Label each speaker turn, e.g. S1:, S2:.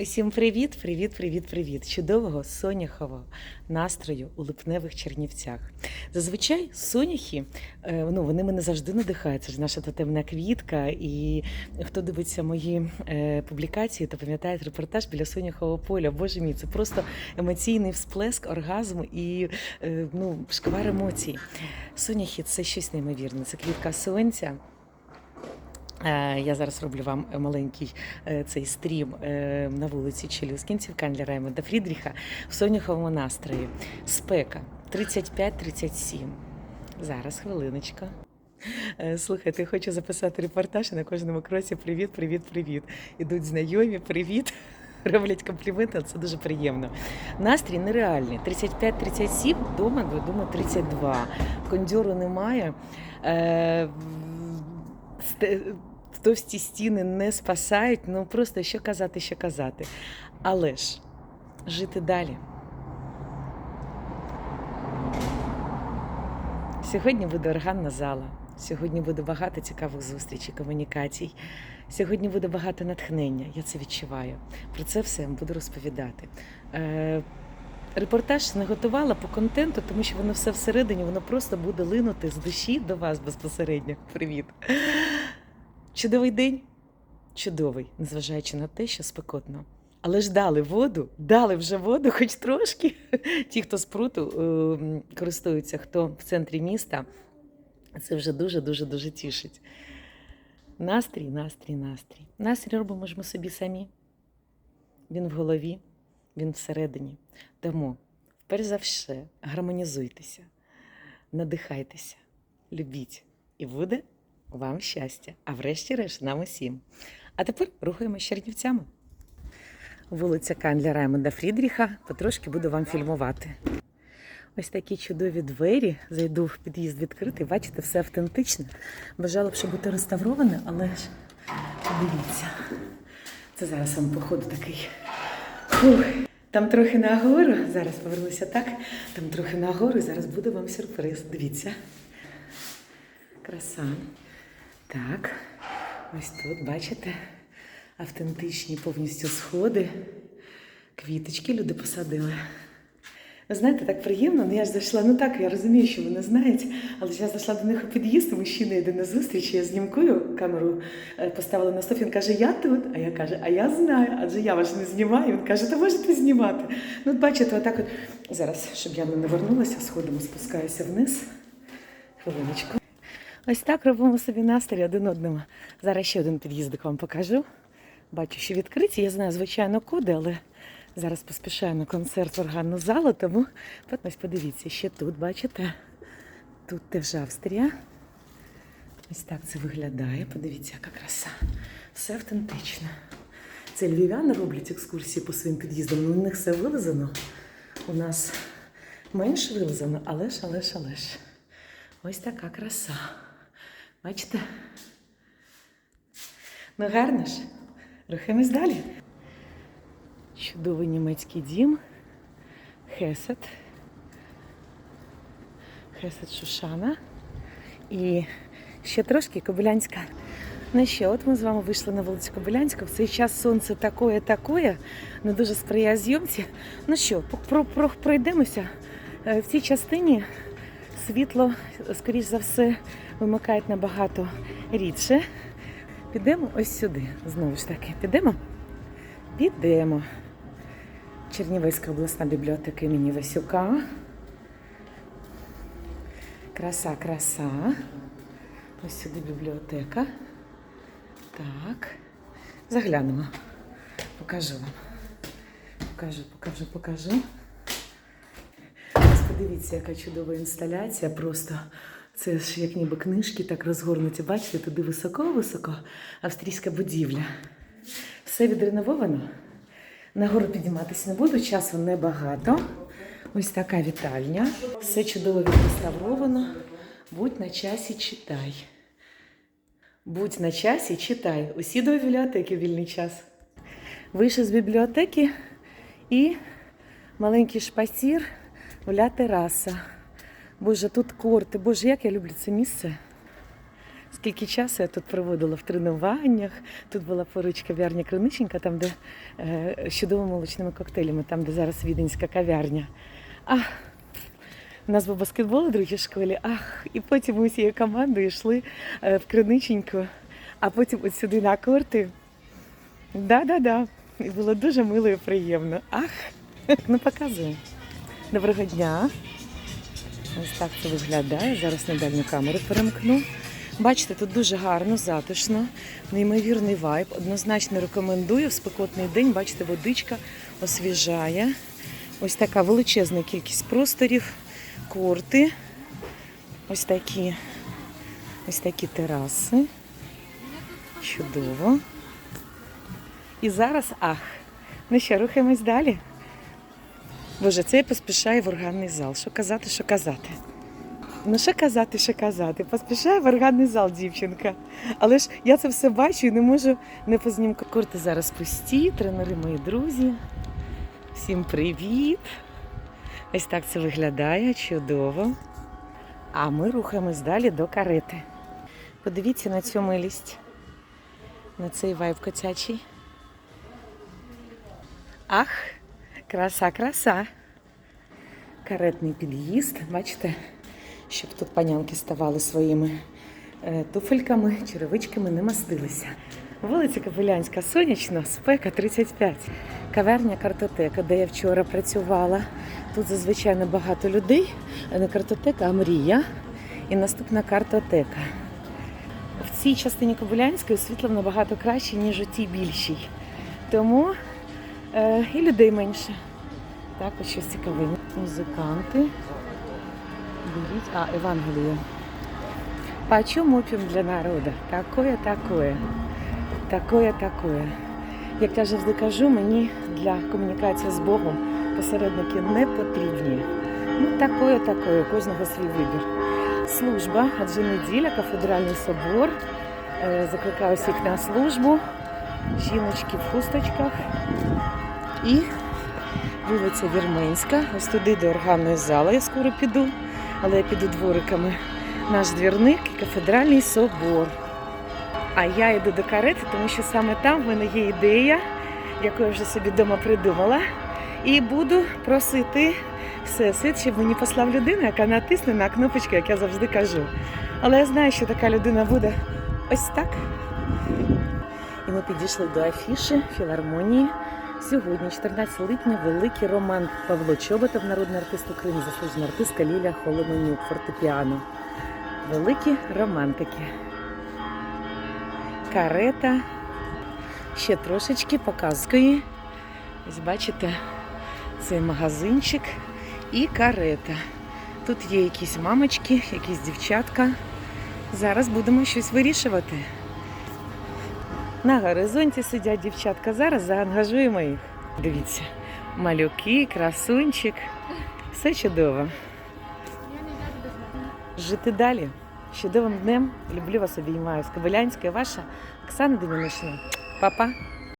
S1: Усім привіт, привіт, привіт, привіт! Чудового соняхового настрою у липневих Чернівцях. Зазвичай соняхи, е, ну вони мене завжди надихають. Це ж наша тотемна квітка. І хто дивиться мої е, публікації, то пам'ятає репортаж біля соняхового поля. Боже мій, це просто емоційний всплеск, оргазм і е, ну, шквар емоцій. Соняхи це щось неймовірне. Це квітка сонця. Е, Я зараз роблю вам маленький е, цей стрім е, на вулиці Челюскінців, Канля Раймонда Фрідріха в соняховому настрої. Спека 35-37. Зараз хвилиночку. Е, Слухайте, хочу записати репортаж і на кожному кроці. Привіт, привіт, привіт. Ідуть знайомі, привіт. Роблять компліменти, це дуже приємно. Настрій нереальний. 35-37, вдома, вдома 32. Кондьору немає. Е, товсті стіни не спасають. Ну просто що казати, що казати. Але ж жити далі. Сьогодні буде органна зала. Сьогодні буде багато цікавих зустрічей, комунікацій. Сьогодні буде багато натхнення. Я це відчуваю. Про це все я буду розповідати. Е, репортаж не готувала по контенту, тому що воно все всередині, воно просто буде линути з душі до вас безпосередньо. Привіт. Чудовий день. Чудовий, незважаючи на те, що спекотно. Але ж дали воду, дали вже воду, хоч трошки. Ті, хто з пруту е, користуються, хто в центрі міста, це вже дуже, дуже, дуже тішить. Настрій, настрій, настрій. Настрій робимо ж ми собі самі. Він в голові, він всередині. Тому, перш за все, гармонізуйтеся, надихайтеся, любіть, і буде вам щастя. А врешті-решт нам усім. А тепер рухаємо Чернівцями. Вулиця Канля Раймонда Фрідріха. Потрошки буду вам фільмувати. Ось такі чудові двері. Зайду в під'їзд відкритий. Бачите, все автентичне. Бажала б, щоб бути реставроване, але ж подивіться. Це зараз вам походу такий. Фух. Там трохи нагору. Зараз повернуся так. Там трохи нагору. і Зараз буде вам сюрприз. Дивіться. Краса. Так. Ось тут, бачите, автентичні повністю сходи. Квіточки люди посадили. Ви знаєте, так приємно, ну я ж зайшла, ну так, я розумію, що ви не знаєте, але ж я зайшла до них у під'їзд, мужчина йде на зустріч, я знімкую камеру, е, поставила на стоп, він каже, я тут, а я кажу, а я знаю, адже я вас не знімаю. Він каже, та можете знімати. Ну, бачите, отак от. Зараз, щоб я не навернулася, сходимо, спускаюся вниз. Хвилиночку. Ось так робимо собі настрій один одному. Зараз ще один під'їздик вам покажу. Бачу, що відкриті. Я знаю, звичайно, коди, але зараз поспішаю на концерт в органну залу, тому ось подивіться, ще тут, бачите? Тут теж Австрія. Ось так це виглядає. Подивіться, яка краса. Все автентично. Це львів'яни роблять екскурсії по своїм під'їздам. У них все вилизано. У нас менш вилизано, але ж, але ж, але ж. Ось така краса. Бачите? Ну гарно ж. Рухаємось далі. Чудовий німецький дім. Хесет. Хесет Шушана. І ще трошки Кобилянська. Ну що, от ми з вами вийшли на вулицю Кобилянську. В цей час сонце такое, такое, не дуже сприяє зйомці. Ну що, про, про, пройдемося. Е, В цій частині світло, скоріш за все, вимикають набагато рідше. Підемо ось сюди. Знову ж таки, підемо? Підемо. Чернівецька обласна бібліотека імені Васюка. Краса, краса. Ось сюди бібліотека. Так. Заглянемо. Покажу вам. Покажу, покажу, покажу. Ось подивіться, яка чудова інсталяція. Просто це ж як ніби книжки так розгорнуті. Бачите, туди високо-високо австрійська будівля. Все відренововано. Нагору підійматися не буду, часу небагато. Ось така вітальня. Все чудово відреставровано. Будь на часі, читай. Будь на часі, читай. Усі до бібліотеки вільний час. Вийшов з бібліотеки і маленький шпацір, оля тераса. Боже, тут корти. Боже, як я люблю це місце. скільки часу я тут проводила в тренуваннях. Тут була поруч кав'ярня Криниченька, там, де е, з чудовими молочними коктейлями, там, де зараз віденська кав'ярня. Ах, у нас був баскетбол у другій школі. Ах, і потім ми всією командою йшли е, в Криниченьку, а потім от сюди на корти. Да-да-да. І було дуже мило і приємно. Ах, ну показую. Доброго дня. Ось так це виглядає. Зараз на дальню камеру перемкну. Бачите, тут дуже гарно, затишно, неймовірний вайб. Однозначно рекомендую в спекотний день. Бачите, водичка освіжає. Ось така величезна кількість просторів, корти. Ось такі, ось такі тераси. Чудово. І зараз ах. Ну що, рухаємось далі. Боже, це я поспішаю в органний зал. Що казати, що казати. Ну, що казати, що казати. Поспішає в органний зал, дівчинка. Але ж я це все бачу і не можу не познімку. Корти зараз пусті, тренери мої друзі. Всім привіт! Ось так це виглядає чудово. А ми рухаємось далі до карети. Подивіться на цю милість, на цей вайб котячий. Ах, краса, краса. Каретний під'їзд. Бачите, щоб тут панянки ставали своїми е, туфельками, черевичками, не мастилися. Вулиця Капелянська, сонячно, спека 35. Каверня картотека, де я вчора працювала. Тут зазвичай небагато людей. Не картотека, а мрія. І наступна картотека. В цій частині Кобилянської світло набагато краще, ніж у тій більшій. Тому і людей менше. Так, ось щось цікаве. Музиканти. Беріть. А, Евангеліє. Почем опіум для народу? Такое, такое. Такое, такое. Як я завжди кажу, мені для комунікації з Богом посередники не потрібні. Ну, такое, такое, у кожного свій вибір. Служба, адже неділя, кафедральний собор. Е, Закликаю всіх на службу. Жіночки в хусточках. І вулиця Вірменська. Ось туди до органної зали я скоро піду, але я піду двориками. Наш двірник і кафедральний собор. А я йду до карети, тому що саме там в мене є ідея, яку я вже собі вдома придумала. І буду просити всесвіт, щоб мені послав людину, яка натисне на кнопочку, як я завжди кажу. Але я знаю, що така людина буде ось так. І ми підійшли до афіши філармонії. Сьогодні, 14 липня, великий роман Павло Чоботов, народний артист України, заслужена артистка Лілія Холоменюк, фортепіано. Великі романтики. Карета. Ще трошечки показкою. Ось бачите, цей магазинчик і карета. Тут є якісь мамочки, якісь дівчатка. Зараз будемо щось вирішувати. На горизонті сидять дівчатка. Зараз заангажуємо їх. Дивіться, малюки, красунчик. Все чудово. Жити далі. Чудовим днем. Люблю вас обіймаю. З Кобилянська, ваша Оксана Демінишина. Папа.